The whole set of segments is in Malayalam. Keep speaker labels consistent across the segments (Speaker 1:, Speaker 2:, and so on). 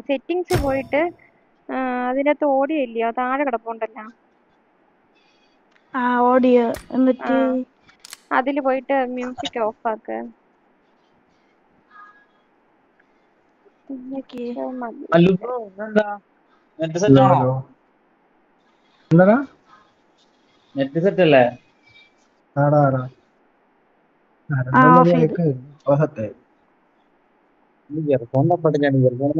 Speaker 1: സെറ്റിങ്സ് പോയിട്ട് അതിനകത്ത് ഓഡിയോ ഇല്ലയോ? താഴെ കിടപ്പുണ്ടല്ലോ.
Speaker 2: ആ ഓഡിയോ എന്നിട്ട്?
Speaker 1: അതിൽ പോയിട്ട് മ്യൂസിക് ഓഫ് ആക്ക്.
Speaker 3: നെറ്റ് സെറ്റ് ആണോ?
Speaker 4: എന്താടാ?
Speaker 3: നെറ്റ് സെറ്റ് അല്ലേ?
Speaker 4: ആടാ ആടാ.
Speaker 2: ആ, off ചെയ്തു.
Speaker 4: സത്യായി
Speaker 3: ഇയർഫോൺ തപ്പട്ടില്ല ഇയർഫോൺ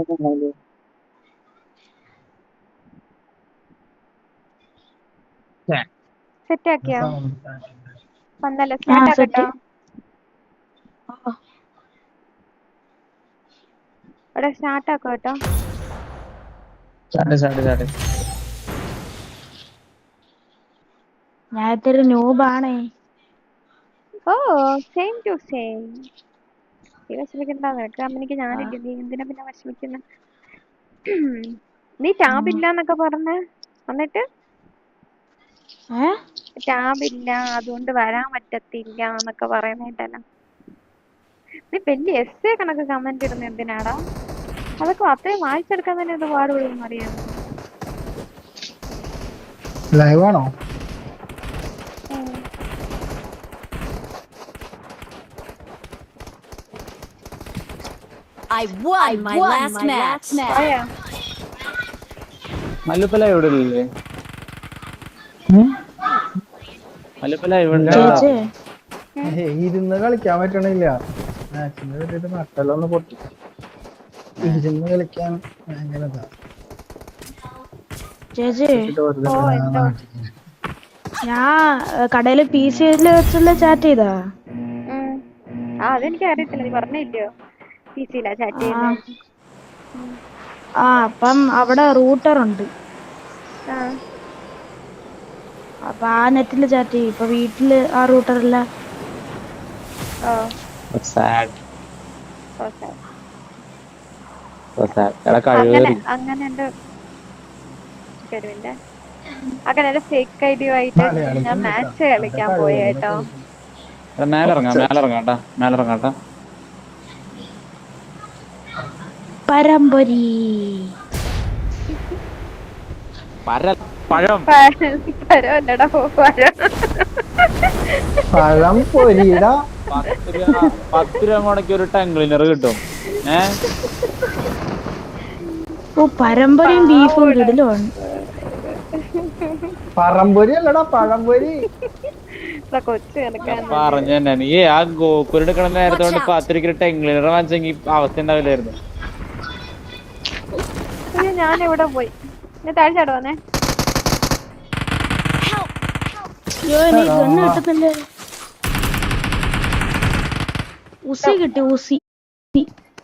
Speaker 1: സെറ്റ് ആക്കിയോ വന്നല്ലോ. സ്റ്റാർട്ട് ആക്കട്ടോ. ഇവിടെ സ്റ്റാർട്ട് ആക്കോ കേട്ടോ.
Speaker 2: ഞാൻ ഇത്തിരി നൂബാണേ
Speaker 1: ഓ സെയിം ടു സെയിം നീ വിഷമിക്കണ്ട. നിനക്ക് കമ്പനിക്ക് ഞാനില്ല നീ എന്തിനാ പിന്നെ വിഷമിക്കുന്ന? നീ ടാബ് ഇല്ല എന്നൊക്കെ പറഞ്ഞ. എന്നിട്ട് ടാബ് ഇല്ല. അതുകൊണ്ട് വരാൻ പറ്റത്തില്ല എന്നൊക്കെ പറയുന്നേട്ടല്ല. നീ വലിയ എസ് എ കണക്ക് കമന്റ് ഇടുന്ന എന്തിനാടാ? അതൊക്കെ അത്രയും വായിച്ചെടുക്കാൻ തന്നെ ഇത് പാടുപെടുമെന്ന് അറിയാം.
Speaker 4: Live won
Speaker 5: I my won last my match. last match.
Speaker 1: പോയാ
Speaker 3: മല്ലുപ്പല എവിടെ ഇല്ലേ മല്ലുപ്പല ഇവിടെ
Speaker 2: ചേച്ചി
Speaker 4: ഏയ്, ഇരുന്ന് കളിക്കാൻ പറ്റണില്ല. മാച്ചിന് വേണ്ടിട്ട് നട്ടലൊന്ന് പൊട്ടി. ഇരുന്ന് കളിക്കാൻ ഭയങ്കര ഇതാ.
Speaker 2: ചേച്ചി
Speaker 4: ഇത് വെറുതെ
Speaker 1: ഓ,
Speaker 4: ഇങ്ങനെ
Speaker 2: ഞാൻ കടയിൽ പി സി വെച്ചുള്ള ചാറ്റ് ചെയ്താ
Speaker 1: ആ അതെനിക്ക് അറിയത്തില്ല നീ പറഞ്ഞില്ലയോ?
Speaker 2: ആ. അപ്പം അവിടെ റൂട്ടർ ഉണ്ട്.
Speaker 1: ആ.
Speaker 2: അപ്പൊ ആ നെറ്റിൽ ചാറ്റ് ചെയ്യും. ഇപ്പൊ വീട്ടിൽ ആ റൂട്ടർ ഇല്ല.
Speaker 1: അങ്ങനെ ഒരു ഫേക്ക് ഐ ആയിട്ട് ഞാൻ മാച്ച് കളിക്കാൻ പോയി കേട്ടോ.
Speaker 3: മേലിറങ്ങാം മേലിറങ്ങാട്ടാ മേലിറങ്ങാട്ടാ
Speaker 2: പരമ്പൊരി
Speaker 3: പര പഴം.
Speaker 1: പരമല്ലടാ
Speaker 4: പഴം. പൊരിയിടാ
Speaker 3: പത്ത് രൂപ മുടക്കി ഒരു ടങ് ക്ലീനർ കിട്ടും. ഏ?
Speaker 2: ഓ പരമ്പരയും ബീഫും കിടലുമാണ്
Speaker 4: പറമ്പൊരി അല്ലടാ പഴംപൊരി.
Speaker 3: പറഞ്ഞു തന്നെ നീ ആ ഗോകുലെടുക്കണ നേരത്തെ കൊണ്ട് പത്ത് രൂപയ്ക്ക് ടങ് ക്ലീനർ വാങ്ങിച്ചെങ്കിൽ അവസ്ഥ ഉണ്ടാവില്ലായിരുന്നു.
Speaker 1: ഞാൻ ഇവിടെ പോയി. ഞാൻ താഴെ ചാട വന്നേ?
Speaker 2: കിട്ടുന്നില്ല ഉസി കിട്ടി ഉസി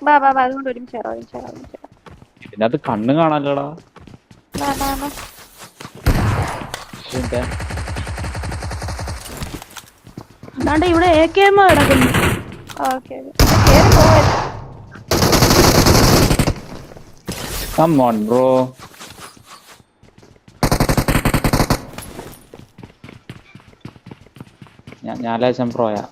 Speaker 1: ബാ ബാ ബാ അതുകൊണ്ട് ഒരുമിച്ച് ഒരുമിച്ച് ഒരുമിച്ച്
Speaker 3: കണ്ണ് കാണാലോടാ
Speaker 1: ബാ ബാ ബാ
Speaker 2: അതാണ്ട് ഇവിടെ എ കെ എം കിടക്കുന്നു.
Speaker 1: ഓക്കെ പോവല്ലേ
Speaker 3: Come on, bro. ഞാൻ ലേശം പ്രോയാ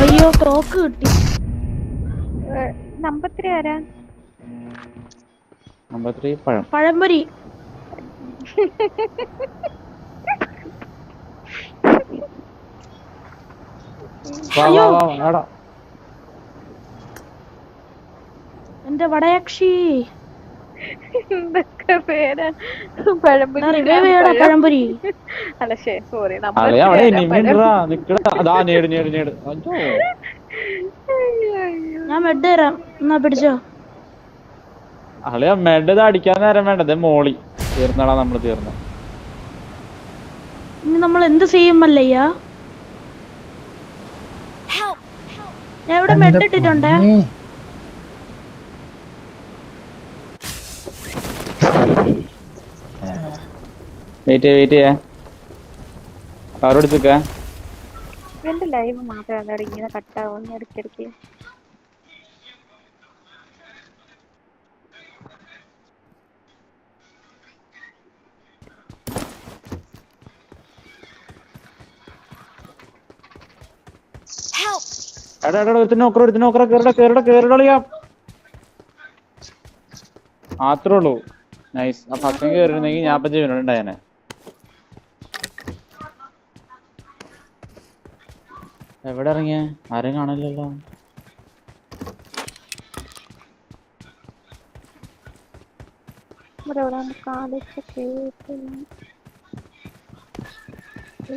Speaker 2: അയ്യോ തോക്ക് കിട്ടി.
Speaker 1: നമ്പർ ത്രീ ആരാ?
Speaker 3: നമ്പർ ത്രീ പഴം.
Speaker 2: പഴംപൊരി.
Speaker 3: വാ വാ വാ എടാ
Speaker 2: എന്റെ വടയക്ഷി.
Speaker 1: എന്തൊക്കെ പേരാ? പഴംപൊരി അല്ല ശേ സോറി
Speaker 2: ഞാൻ തരാം. എന്നാ പിടിച്ചോ.
Speaker 3: മെഡ് അടിക്കാൻ നേരം വേണ്ടത് മോളി. തീർന്നടാ നമ്മൾ തീർന്ന.
Speaker 2: ഇനി നമ്മൾ എന്ത് ചെയ്യും ഇവിടെ മെഡ് ഇട്ടിട്ടുണ്ട്.
Speaker 3: വെയിറ്റ് വെയിറ്റ് ചെയ്യാ പവർ എടുത്തുക്ക
Speaker 1: എന്റെ ലൈവ് മാത്രം അതാണ് ഇങ്ങനെ കട്ടാവുന്ന ഇടയ്ക്കിടയ്ക്ക്
Speaker 3: എടാ എടാ ഒരുത്തിന് നോക്കറ ഒരുത്തിന് നോക്കറ കേറട കേറട കേറടളിയാ മാത്രേ ഉള്ളൂ. നൈസ് ആ ഭക്ഷണം കേറിയിരുന്നെങ്കിൽ ഞാൻ ഇപ്പൊ ജീവനുണ്ടായനെ എവിടെ ഇറങ്ങിയ? ആരും കാണില്ലല്ലോ.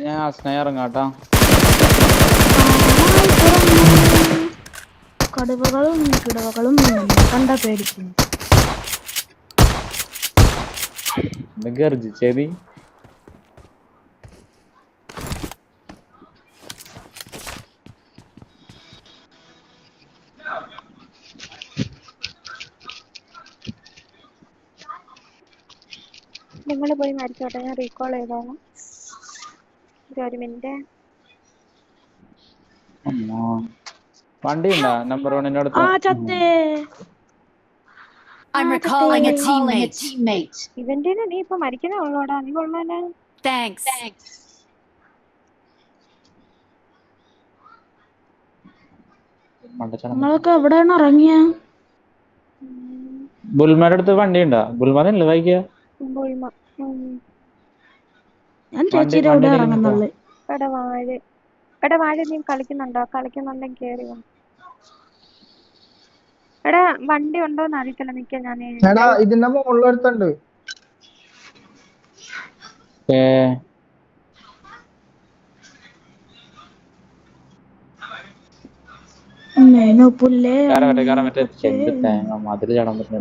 Speaker 3: ഞാൻ അസ്നയ ഇറങ്ങാട്ടാ
Speaker 2: കടുവകളും കിടവകളും കണ്ട പേടിക്കുന്നു.
Speaker 3: ഇത്
Speaker 1: മരിച്ചോട്ടെ ഞാൻ റീകോൾ ചെയ്തോളാം ഒരു ഒരു മിനിറ്റ്
Speaker 3: വണ്ടി ഉണ്ടോ നമ്പർ വണ്ണിന്റെ അടുത്ത്?
Speaker 2: ആ ചത്തേ.
Speaker 5: I'm recalling a teammate.
Speaker 1: ഇവന്റെ നീ ഇപ്പൊ മരിക്കുന്നേ ഉള്ളൂടാ നീ കൊള്ളാല.
Speaker 5: Thanks.
Speaker 3: മണ്ടച്ചടം.
Speaker 2: നമ്മളൊക്കെ എവിടെയാണ് ഇറങ്ങിയ?
Speaker 3: ബുൽമയുടെ അടുത്ത് വണ്ടി ഉണ്ടാ ബുൽമാനല്ലേ വായിക്കുക
Speaker 1: ബുൾമ ഉം.
Speaker 2: ഞാൻ ചേച്ചിയുടെ അവിടെ
Speaker 3: വണ്ടിയിലേക്ക്
Speaker 2: ഇറങ്ങുന്നുള്ളു.
Speaker 1: എടാ വാഴ എടാ വാഴ നീ കളിക്കുന്നുണ്ടോ? കളിക്കുന്നുണ്ടെങ്കിൽ കേറി വാ. എടാ വണ്ടി ഉണ്ടോന്ന് അറിയത്തില്ല നിക്ക ഞാൻ
Speaker 4: എടാ ഇതിന്റെ മുകളിൽ ഒരുത്തുണ്ട്.
Speaker 3: ഏ.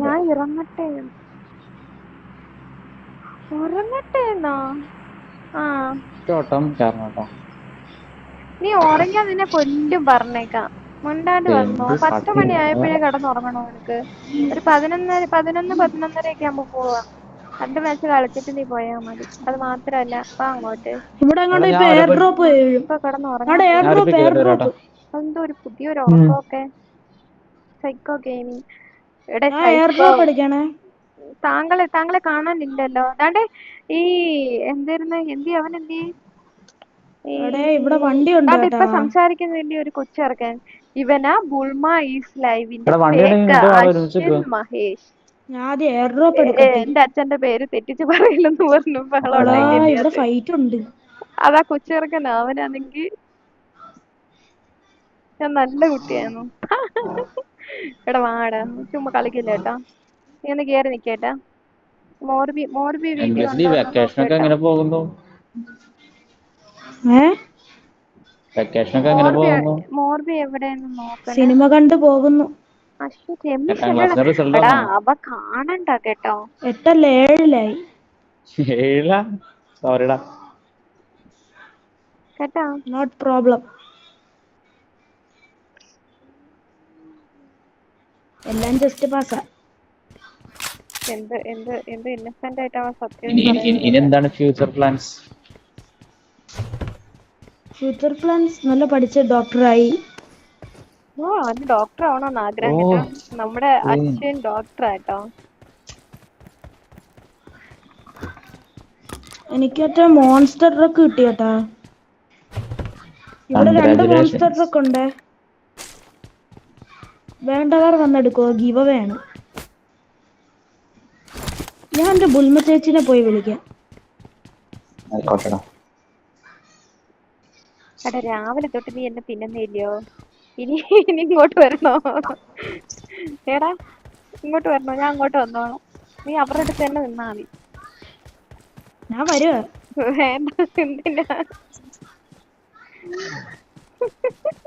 Speaker 1: ഞാൻ ഇറങ്ങട്ടെ ഉറങ്ങട്ടെ എന്നാ ആ.
Speaker 3: ചേർന്നോട്ടം.
Speaker 1: നീ ഉറങ്ങാൻ നിന്നെ കൊല്ലും പറഞ്ഞേക്കാം. മുണ്ടാണ്ട് വന്നോ? പത്ത്. മണി ആയപ്പോഴേ കിടന്നുറങ്ങണോ നിനക്ക്? ഒരു പതിനൊന്നര പതിനൊന്ന് പതിനൊന്നര ഒക്കെ ആകുമ്പോ പോവാ. രണ്ട് മാച്ച് കളിച്ചിട്ട് നീ പോയാ മതി. അത് മാത്രല്ല വാ അങ്ങോട്ട്.
Speaker 2: ഇവിടെ അങ്ങോട്ട് ഇപ്പൊ എയർ
Speaker 3: ഒരു-
Speaker 2: ഡ്രോപ്പ്
Speaker 1: ഇപ്പൊ കിടന്നുറങ്ങാം
Speaker 2: എയർ ഡ്രോപ്പ് എയർ ഡ്രോപ്പ്
Speaker 3: വരാട്ടോ.
Speaker 1: എന്തോ ഒരു പുതിയൊരു ഉറക്കമൊക്കെ. സൈക്കോ ഗെയിമിങ് എടാ
Speaker 2: സൈക്കോ എയർ ഡ്രോപ്പ് അടിക്കണേ
Speaker 1: താങ്കളെ താങ്കളെ കാണാനില്ലല്ലോ. അതാണ്ട് ഈ എന്തായിരുന്നു എന്തി അവൻ എന്തി
Speaker 2: ഇവിടെ വണ്ടി ഉണ്ട്
Speaker 1: ഇപ്പൊ
Speaker 2: സംസാരിക്കുന്ന
Speaker 1: സംസാരിക്കുന്നില്ലേ ഒരു കൊച്ചിറക്കൻ. ഇവനാ ബുൾമ ഈസ് ലൈവിന്റെ
Speaker 3: വണ്ടി.
Speaker 1: മഹേഷ്. എന്റെ അച്ഛന്റെ പേര് തെറ്റിച്ച് പറയില്ലെന്ന് പറഞ്ഞു. ബഹളം അതാ കൊച്ചിറക്കൻ അവനാണെങ്കി ഞാൻ നല്ല കുട്ടിയായിരുന്നു. എടാ വാടാ ചുമ്മാ കളിക്കില്ല കേട്ടോ. നീ ഒന്ന് കേറി നിക്കേട്ടാ. മോർബി മോർബി വീട്ടിൽ
Speaker 3: നീ വെക്കേഷൻ ഒക്കെ എങ്ങനെ പോകുന്നു?
Speaker 2: ഏ?
Speaker 3: വെക്കേഷൻ ഒക്കെ എങ്ങനെ പോകുന്നു?
Speaker 1: മോർബി എവിടെയാണ് നോക്കണേ.
Speaker 2: സിനിമ കണ്ടു പോകുന്നു.
Speaker 1: അവ കാണണ്ട കേട്ടോ.
Speaker 2: എട്ടല്ല ഏഴിലായി.
Speaker 3: ഏഴില? സോറിടാ
Speaker 1: കേട്ടോ.
Speaker 2: നോട്ട് പ്രോബ്ലം എല്ലാം ജസ്റ്റ് പാസ്സാ
Speaker 1: എന്ത് എന്ത് എന്ത് ഇന്നസെന്റ് ആയിട്ട് അവൻ സത്യം
Speaker 3: ഇനി എന്താണ് ഫ്യൂച്ചർ പ്ലാൻസ്
Speaker 2: ഫ്യൂച്ചർ പ്ലാൻസ് നല്ല പഠിച്ച ഡോക്ടറായി
Speaker 1: ഓ അവന് ഡോക്ടർ ആവണമെന്ന് ആഗ്രഹം. കേട്ടോ. നമ്മുടെ അച്ഛൻ ഡോക്ടർ ആട്ടോ.
Speaker 2: എനിക്ക് മറ്റേ മോൺസ്റ്റർ ട്രക്ക് കിട്ടി കേട്ടാ. ഇവിടെ രണ്ട്. മോൺസ്റ്റർ ട്രക്ക് ഉണ്ട്. വേണ്ടവർ വന്നെടുക്കോ ഗിവ വേണം ഞാൻ എന്റെ ബുൽമ ചേച്ചിനെ പോയി വിളിക്കാം.
Speaker 1: എടാ രാവിലെ തൊട്ട് നീ എന്നെ തിന്നുന്നില്ലയോ? ഇനി ഇനി ഇങ്ങോട്ട് വരണോ? ഏടാ ഇങ്ങോട്ട് വരണോ? ഞാൻ അങ്ങോട്ട് വന്നോളാം. നീ അവരുടെ അടുത്ത് തന്നെ നിന്നാ മതി.
Speaker 2: ഞാൻ വരുവാ.
Speaker 1: വേണ്ട എന്തിനാ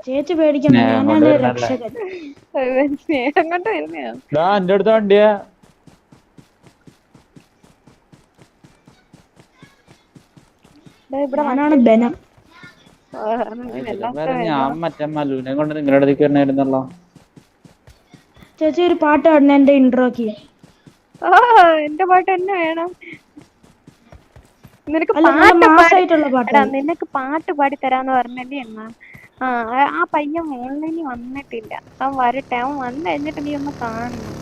Speaker 2: ചേച്ചി പേടിക്കണം
Speaker 3: സ്നേഹം
Speaker 2: ഞാനാണ്? രക്ഷകൻ.
Speaker 1: സ്നേഹം കൊണ്ട് വരുന്നയാ
Speaker 3: എന്റെ അടുത്ത വണ്ടിയാ
Speaker 1: ദേ ഇവിടെ
Speaker 2: ഞാനാണ് ബനം.
Speaker 3: ഞാൻ മറ്റേ മല്ലുവിനെ കൊണ്ട് നിങ്ങളുടെ അടുത്തേക്ക് വരണായിരുന്നല്ലോ
Speaker 2: ചേച്ചി ഒരു പാട്ട് പാടുന്ന എന്റെ ഇൻട്രോക്ക്
Speaker 1: ആ എന്റെ പാട്ട് തന്നെ വേണം. നിനക്ക് പാട്ട്
Speaker 2: പാട്ട്
Speaker 1: എടാ നിനക്ക് പാട്ട് പാടി തരാന്ന് പറഞ്ഞല്ലേ എന്നാ ആ ആ- ആ പയ്യൻ ഓൺലൈനിൽ വന്നിട്ടില്ല. അവൻ വരട്ടെ അവൻ വന്നു കഴിഞ്ഞിട്ട് നീ ഒന്ന് കാണണം.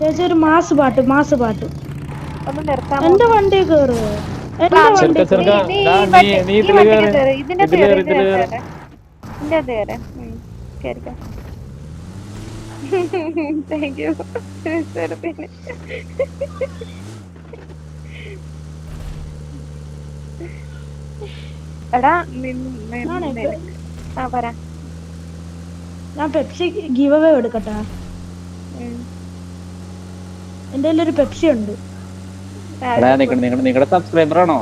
Speaker 2: ചേച്ചി ഒരു മാസ് പാട്ട് മാസ് പാട്ട്.
Speaker 1: ഒന്ന്
Speaker 2: എന്റെ വണ്ടി എന്റെ.
Speaker 1: ഇതിന്റെ ഇതിന്റെ
Speaker 3: ഇതിൽ
Speaker 1: കേറ്. ഇതിന്റെ കേറ്. ഉം. കേറിക്കോ. താങ്ക് യു ചെറുപ്പിന് എടാ ആ പറ.
Speaker 2: ഞാൻ പെപ്സി ഗീവ് അവേ എടുക്കട്ടെ കയ്യിലൊരു പെപ്സി ഉണ്ട്.
Speaker 3: നിങ്ങളുടെ സബ്സ്ക്രൈബർ ആണോ?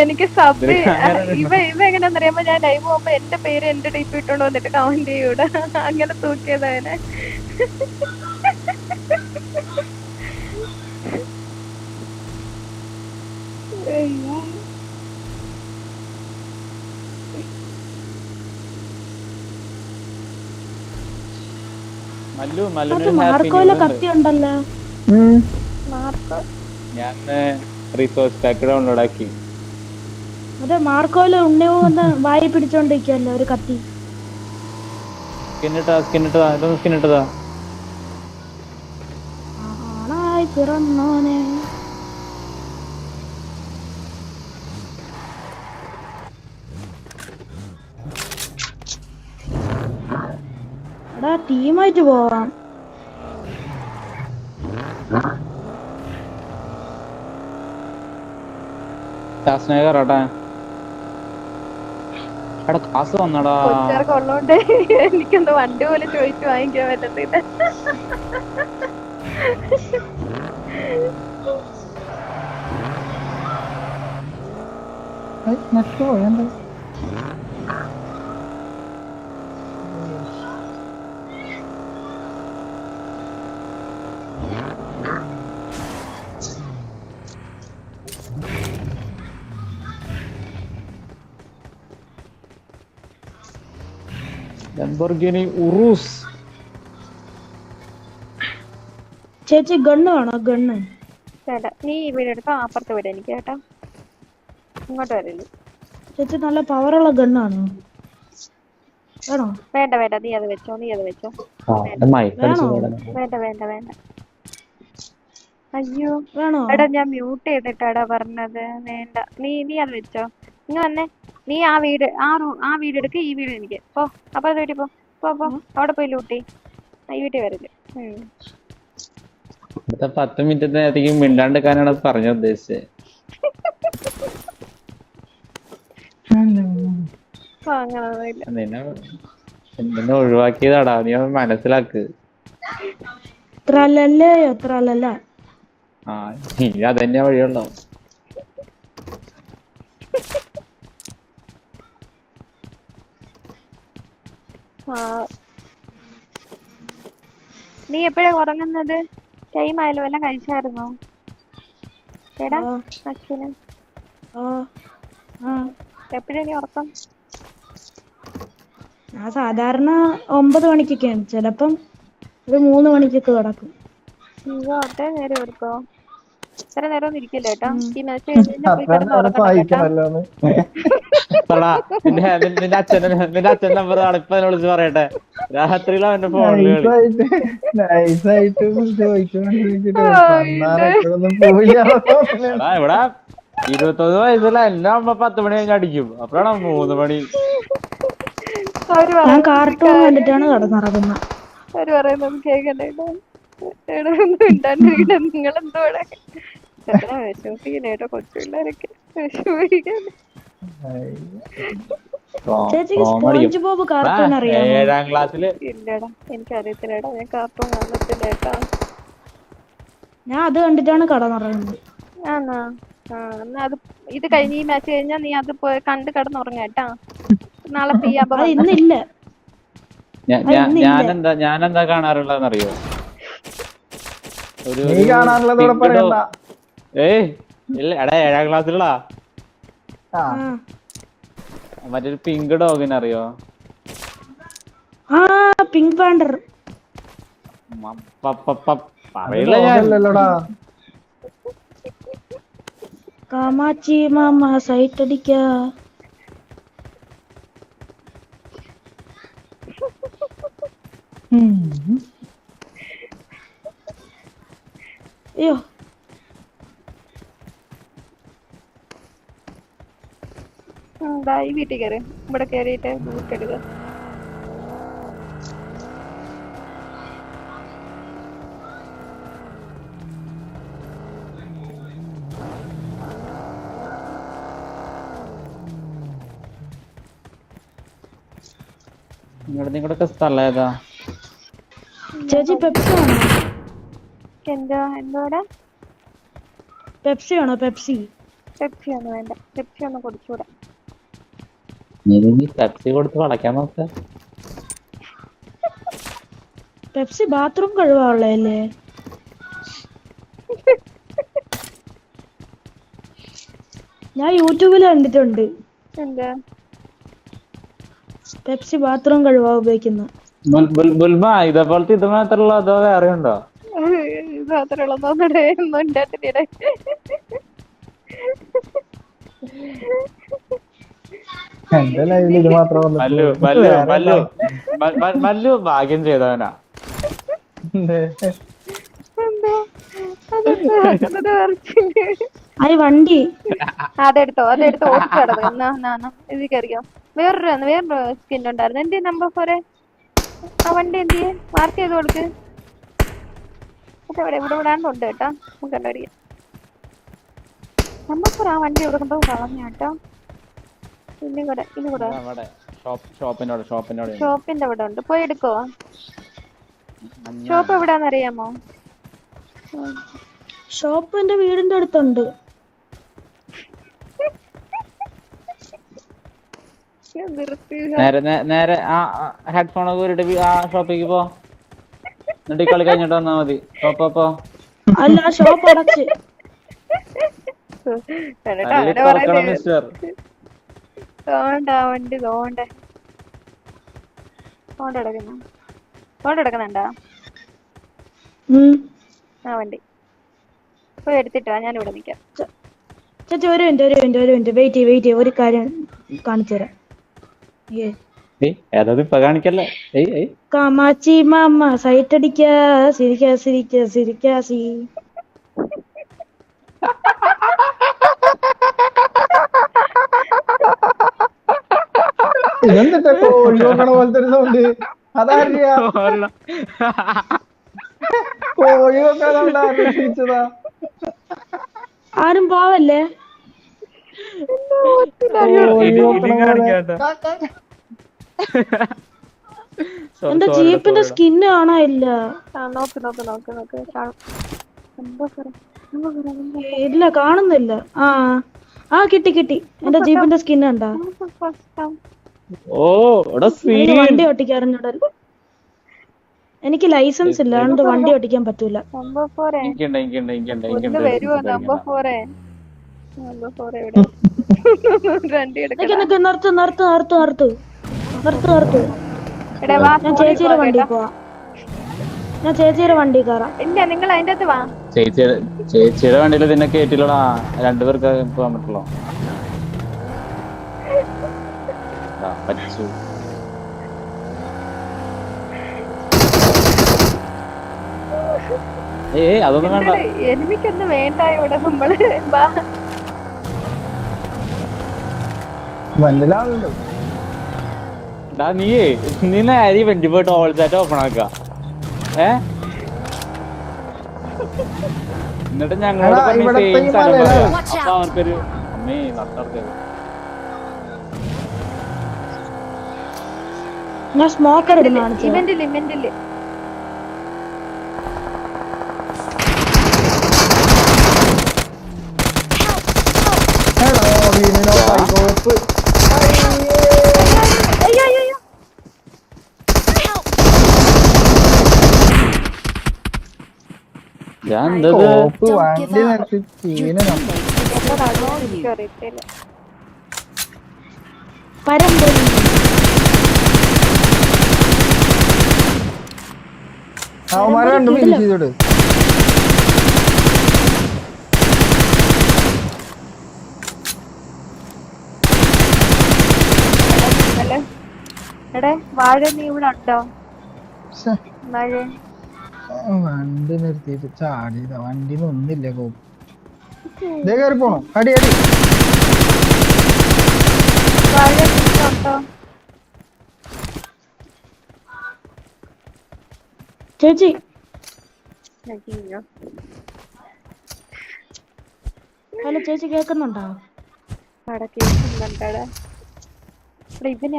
Speaker 1: എനിക്ക് സബ് ഇവ ഇവ എങ്ങനെയാന്ന് അറിയാമോ ഞാൻ ലൈവ് പോകുമ്പോ എന്റെ പേര് എന്റെ ടൈപ്പ് ഇട്ടോണ്ട് വന്നിട്ട് കമന്റ് ചെയ്യൂടാ. അങ്ങനെ തൂക്കിയതവനെ അയ്യോ.
Speaker 3: മല്ലു
Speaker 2: അത്
Speaker 3: മല്ലുവിന് ഹാപ്പി
Speaker 2: മാർക്കോയിലെ കത്തി ഉണ്ടല്ലോ.
Speaker 1: മാർക്ക്
Speaker 3: ഞാൻ റിസോഴ്സ് പാക്ക് ഡൗൺലോഡ് ആക്കി.
Speaker 2: അതെ മാർക്കോയിലെ ഉണ്ണിവന്ന് വായി പിടിച്ചോണ്ടിരിക്കല്ലോ ഒരു കത്തി.
Speaker 3: സ്കിന്നിട്ടതാ സ്കിന്നിട്ടതാ ഇതൊന്ന് സ്കിന്നിട്ടതാ.
Speaker 2: ആണായി പിറന്നോനെ. എടാ ടീമായിട്ട് പോവാം.
Speaker 3: എടാ കാസ് വന്നടാ.
Speaker 1: എനിക്കൊന്ന് വണ്ടി പോലെ ചോദിച്ചു വാങ്ങിക്കാൻ പറ്റത്തില്ല.
Speaker 4: നെറ്റ് പോയെന്താ
Speaker 3: ലംബോർഗിനി ഉറൂസ്
Speaker 2: ചേച്ചി ഗണ്ണ് വേണോ? ഗണ്ണ്.
Speaker 1: ചേട്ടാ നീ ഇവിടെ വീട് എടുത്തോ അപ്പുറത്ത് വീട് എനിക്ക് കേട്ടോ. ഇങ്ങോട്ട് വരല്ലേ
Speaker 2: ചേച്ചി നല്ല പവറുള്ള ഗണ്ണാണോ? വേണോ?
Speaker 1: വേണ്ട വേണ്ട. നീ അത് വെച്ചോ നീ അത് വെച്ചോ.
Speaker 2: വേണോ?
Speaker 1: വേണ്ട വേണ്ട വേണ്ട. അയ്യോ.
Speaker 2: വേണോ?
Speaker 1: എടാ ഞാൻ മ്യൂട്ട് ചെയ്തിട്ടാടാ പറഞ്ഞത്. വേണ്ട. നീ നീ അത് വെച്ചോ. ഇങ്ങ വന്നേ. നീ ആ വീട് ആ റൂ ആ വീട് എടുക്ക് ഈ വീട് എനിക്ക്. പോ അപ്പൊ അത് വീട്ടിൽ പോ? പോ പോ. അവിടെ പോയി ലൂട്ടി ഈ വീട്ടിൽ വരില്ല.
Speaker 3: അടുത്ത പത്ത് മിനിറ്റ് നേരത്തേക്ക് മിണ്ടാണ്ടിരിക്കാനാണ് പറഞ്ഞ ഉദ്ദേശിച്ചത് നിന്നെ ഒഴിവാക്കിയതാടാ. നീ മനസ്സിലാക്ക്. ആ നീ അതന്നെ വഴിയുള്ളൂ.
Speaker 1: നീ എപ്പോഴാ ഉറങ്ങുന്നത്? ടൈം ആയാലും എല്ലാം കഴിച്ചായിരുന്നോ? അച്ഛന്. എപ്പോഴാ നീ ഉറക്കം?
Speaker 2: ഞാൻ സാധാരണ ഒമ്പത് മണിക്കൊക്കെയാണ്. ചിലപ്പം ഒരു മൂന്ന് മണിക്കൊക്കെ കിടക്കും.
Speaker 1: അത്രേ നേരം എടുക്കോ? ഇത്ര നേരം ഒന്നും ഇരിക്കില്ല കേട്ടോ. ഈ മെസ്സേജ് പോയി
Speaker 3: പിന്നെ നിന്റെ നിന്റെ അച്ഛന്റെ നിന്റെ അച്ഛൻ നമ്പർ ഇപ്പൊ എന്നെ വിളിച്ച് പറയട്ടെ. രാത്രിയിൽ അവന്റെ ഫോണിൽ ഇവിടെ ഇരുപത്തൊന്ന് വയസ്സില എന്റെ അമ്മ പത്ത് മണി കഴിഞ്ഞ് അടിക്കും. അപ്പഴാണ് മൂന്ന് മണി?
Speaker 2: ഞാൻ കാർട്ടൂൺ കണ്ടിട്ടാണ് കിടന്നുറങ്ങുന്നത്
Speaker 1: അവർ പറയുന്നത് കേക്കണ്ടേ നിങ്ങൾ എന്തോടെ കൊച്ചു പിള്ളേരൊക്കെ വിഷമിപ്പിക്കാൻ
Speaker 2: ചേച്ചിക്ക് സ്പോഞ്ച് ബോബ് കാർട്ടൂൺ അറിയാമോ?
Speaker 3: ഏഴാം ക്ലാസ്സിൽ?
Speaker 1: ഇല്ലടാ എനിക്കറിയത്തില്ലടാ. ഞാൻ കാർട്ടൂൺ കാണത്തില്ല കേട്ടോ.
Speaker 2: ഞാൻ അത് കണ്ടിട്ടാണ്
Speaker 1: കട ആ എന്നാ അത് ഇത് കഴിഞ്ഞ് ഈ മാച്ച് കഴിഞ്ഞാ നീ അത് പോയി കണ്ട് കടന്നുറങ്ങാട്ടാ നാളെ
Speaker 2: ഇന്നില്ല.
Speaker 3: ഞാനെന്താ ഞാനെന്താ കാണാറുള്ളതെന്നറിയോ? ഒരു ഏയ് ഇല്ല എടാ ഏഴാം ക്ലാസ്സിലാ
Speaker 4: ആ
Speaker 2: ആ.
Speaker 3: മറ്റൊരു പിങ്ക് ഡോഗിനെ അറിയോ?
Speaker 2: ആ പിങ്ക് പാണ്ടർ കാമാച്ചി മാമ സൈറ്റ് അടിക്ക. അയ്യോ.
Speaker 1: എന്താ ഈ വീട്ടിൽ കയറി ഇവിടെ കയറിയിട്ട് ബൂട്ടെടുക്കുക
Speaker 3: നിങ്ങളുടെ നിങ്ങളുടെയൊക്കെ സ്ഥലം ഏതാ?
Speaker 2: ചേച്ചി പെപ്സി ആണോ
Speaker 1: എന്താ എന്തോടെ
Speaker 2: പെപ്സി ആണോ പെപ്സി
Speaker 1: പെപ്സി ഒന്നും വേണ്ട. പെപ്സി ഒന്നും കുടിച്ചൂടാ.
Speaker 3: നീ പെപ്സി കൊടുത്ത് വളയ്ക്കാൻ നോക്ക.
Speaker 2: പെപ്സി ബാത്റൂം കഴുകാനുള്ളതല്ലേ? ഞാൻ യൂട്യൂബിൽ കണ്ടിട്ടുണ്ട്.
Speaker 1: എന്താ?
Speaker 2: പെപ്സി ബാത്റൂം കഴുകാൻ ഉപയോഗിക്കുന്ന.
Speaker 3: ബുൽബ ഇതേപോലത്തെ ഇത് മാത്രമുള്ള അതോ വേറെ ഉണ്ടോ?
Speaker 1: ഇത് മാത്രമുള്ള ഒന്നും ഉണ്ടായിട്ടില്ലേ
Speaker 4: എന്റെ ലൈവിൽ ഇത് മാത്രം
Speaker 3: മല്ലു ഭാഗ്യം ചെയ്തവനാ.
Speaker 1: അത്
Speaker 2: വണ്ടി.
Speaker 1: അതെടുത്തോ അതെടുത്തോ. ഓടിച്ചു കിടന്നു എന്നാ എന്നാ എന്നാ. ഇത് കയറിയോ വേറൊരു വേറൊരു സ്കിൻ ഉണ്ടായിരുന്നു. എന്റെ നമ്പർ ഫോറെ ആ വണ്ടി എന്ത് ചെയ്യേ മാർക്ക് ചെയ്ത് കൊടുക്ക് ഇവിടെ ഇവിടെ വിടാണ്ടുണ്ട് കേട്ടോ. നമുക്ക് കണ്ടറിയാം നമ്പർ ഫോർ ആ വണ്ടി കൊടുക്കുമ്പോ കളഞ്ഞ കേട്ടോ. ഇനി കൂടെ ഇനി കൂടെ
Speaker 3: അവിടെ ഷോപ്പ് ഷോപ്പിനോട് ഷോപ്പിനോട്
Speaker 1: ഷോപ്പിന്റെ അവിടെ ഉണ്ട്. പോയി എടുക്കോ? ഷോപ്പ് എവിടാന്ന് അറിയാമോ?
Speaker 2: ഷോപ്പ് എന്റെ വീടിന്റെ അടുത്തുണ്ട്.
Speaker 3: നേരെ നേരെ ആ ഹെഡ്ഫോൺ ഒക്കെ ആ ഷോപ്പിലേക്ക് പോ. എന്നിട്ട് കളി കഴിഞ്ഞിട്ട് വന്നാ മതി. ഷോപ്പ് പോ.
Speaker 2: അല്ല ഷോപ്പ് അടച്ച്.
Speaker 3: മിസ്റ്റർ
Speaker 1: തോണ്ട വണ്ടി തോണ്ട. തോണ്ട കിടക്കുന്നു. തോണ്ട കിടക്കുന്നുണ്ടാ?
Speaker 2: ഉം.
Speaker 1: ആ വണ്ടി. പോയി എടുത്തിട്ടോ ഞാൻ ഇവിടെ നിക്കാം.
Speaker 2: ചേച്ചി ഒരു മിനിറ്റ് ഒരു മിനിറ്റ് ഒരു മിനിറ്റ്. വെയിറ്റ് ചെയ്യ് വെയിറ്റ് ചെയ്യ്. ഒരു കാര്യം കാണിച്ചു തരാം. കാമാച്ചി മാമ സൈറ്റ് അടിക്ക സിരിക്കാ സിരിക്കാ സിരിക്കാ സി.
Speaker 4: ഇതെന്തിട്ടാ പോലത്തെ ഒരു സൗണ്ട് കോഴി ആരും
Speaker 2: പോവല്ലേ?
Speaker 3: എന്താ
Speaker 2: എന്റെ ജീപ്പിന്റെ
Speaker 3: സ്കിൻ
Speaker 2: സ്കിന്ന് കാണാനില്ല.
Speaker 1: ആ നോക്ക് നോക്ക് നോക്ക് നോക്ക്. കാണും. എന്താ
Speaker 2: ഇല്ല കാണുന്നില്ല. ആ ആ കിട്ടി കിട്ടി. എന്റെ ജീപ്പിന്റെ സ്കിൻ കണ്ടാ?
Speaker 3: ഓ സീൻ
Speaker 2: വണ്ടി ഓട്ടിക്കാൻ അറിഞ്ഞൂടാ എനിക്ക് ലൈസൻസ് ഇല്ല അതുകൊണ്ട് വണ്ടി ഓടിക്കാൻ പറ്റൂല. നിർത്ത് നിർത്ത് നിർത്ത് നിർത്ത്. നിർത്ത് നിർത്ത്.
Speaker 1: എടാ വാ
Speaker 2: ഞാൻ ചേച്ചിയുടെ വണ്ടി. പോവാ. ഞാൻ ചേച്ചിയുടെ വണ്ടി കയറാം
Speaker 1: ഇല്ല നിങ്ങൾ അതിന്റെ അകത്ത് വാ.
Speaker 3: ചേച്ചിയുടെ ചേച്ചിയുടെ വണ്ടിയിൽ നിന്നെ കേട്ടില്ലടാ രണ്ടുപേർക്ക് പോകാൻ പറ്റുള്ളൂ. ആ, പറ്റിച്ചു ഏയ് അതൊന്നും വേണ്ട.
Speaker 1: എനിക്കൊന്നും വേണ്ട ഇവിടെ
Speaker 4: നമ്മൾ
Speaker 3: ഡാ നീയേ നീ നേരെ വണ്ടി പോയിട്ട് ഓൾ ചാറ്റ് ഓപ്പൺ ആക്ക? ഏ? എന്നിട്ട് ഞങ്ങളോട്
Speaker 4: അവർക്കൊരു
Speaker 3: അമ്മേ
Speaker 4: ഇവിടത്തെ
Speaker 3: സെയിം
Speaker 4: ഈ
Speaker 3: സ്ഥലം
Speaker 4: മലയിലാ.
Speaker 3: പറയാം
Speaker 5: Watch
Speaker 3: അപ്പൊ
Speaker 5: out.
Speaker 3: അവർക്കൊരു അമ്മേ നട്ടർക്കത്
Speaker 2: ഞാൻ സ്മോക്കർ കാണിച്ചു
Speaker 1: ഇവന്റിൽ ഇവന്റിൽ
Speaker 3: ഞാൻ
Speaker 4: വണ്ടി
Speaker 5: give
Speaker 4: അവന്മാരെ രണ്ടും ഫിനിഷ് ചെയ്തോട്.
Speaker 1: എടേ വാഴ നീ ഇവിടെ ഉണ്ടോ? വാഴ.
Speaker 4: വണ്ടി നിർത്തിയിട്ട് ചാടിയതാ. വണ്ടിന്ന് ഒന്നില്ല കോപ്പ്. ഇതേ കയറി പോണോ അടി. അടി
Speaker 1: താഴെ ഉണ്ടോ?
Speaker 2: ചേച്ചി ഹലോ ചേച്ചി കേക്കുന്നുണ്ടോ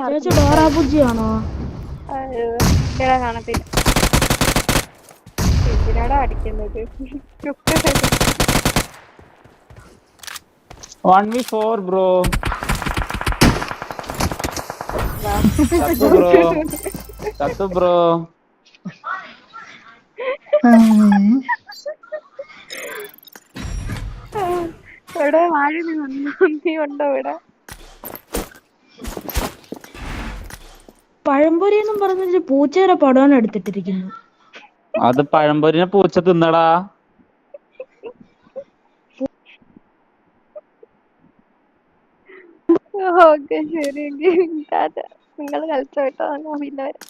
Speaker 2: ചേച്ചി ഡോറാ ബുജിയാണോ
Speaker 1: ഇവിടെ കാണത്തില്ല. എന്തിനാടാ അടിക്കുന്നത്?
Speaker 3: One V. Four bro bro bro
Speaker 1: ഇവിടെ വാഴ നീ ഉണ്ടോ ഇവിടെ?
Speaker 2: പഴംപൊരി എന്നും പറഞ്ഞൊരു പൂച്ചയുടെ പടമാണ് എടുത്തിട്ടിരിക്കുന്നു.
Speaker 3: അത് പഴംപൊരിനെ പൂച്ച തിന്നടാ.
Speaker 1: ഓക്കെ ശരി. നിങ്ങൾ കളിച്ചോട്ടോ? ഞാൻ പിന്നെ വരാം.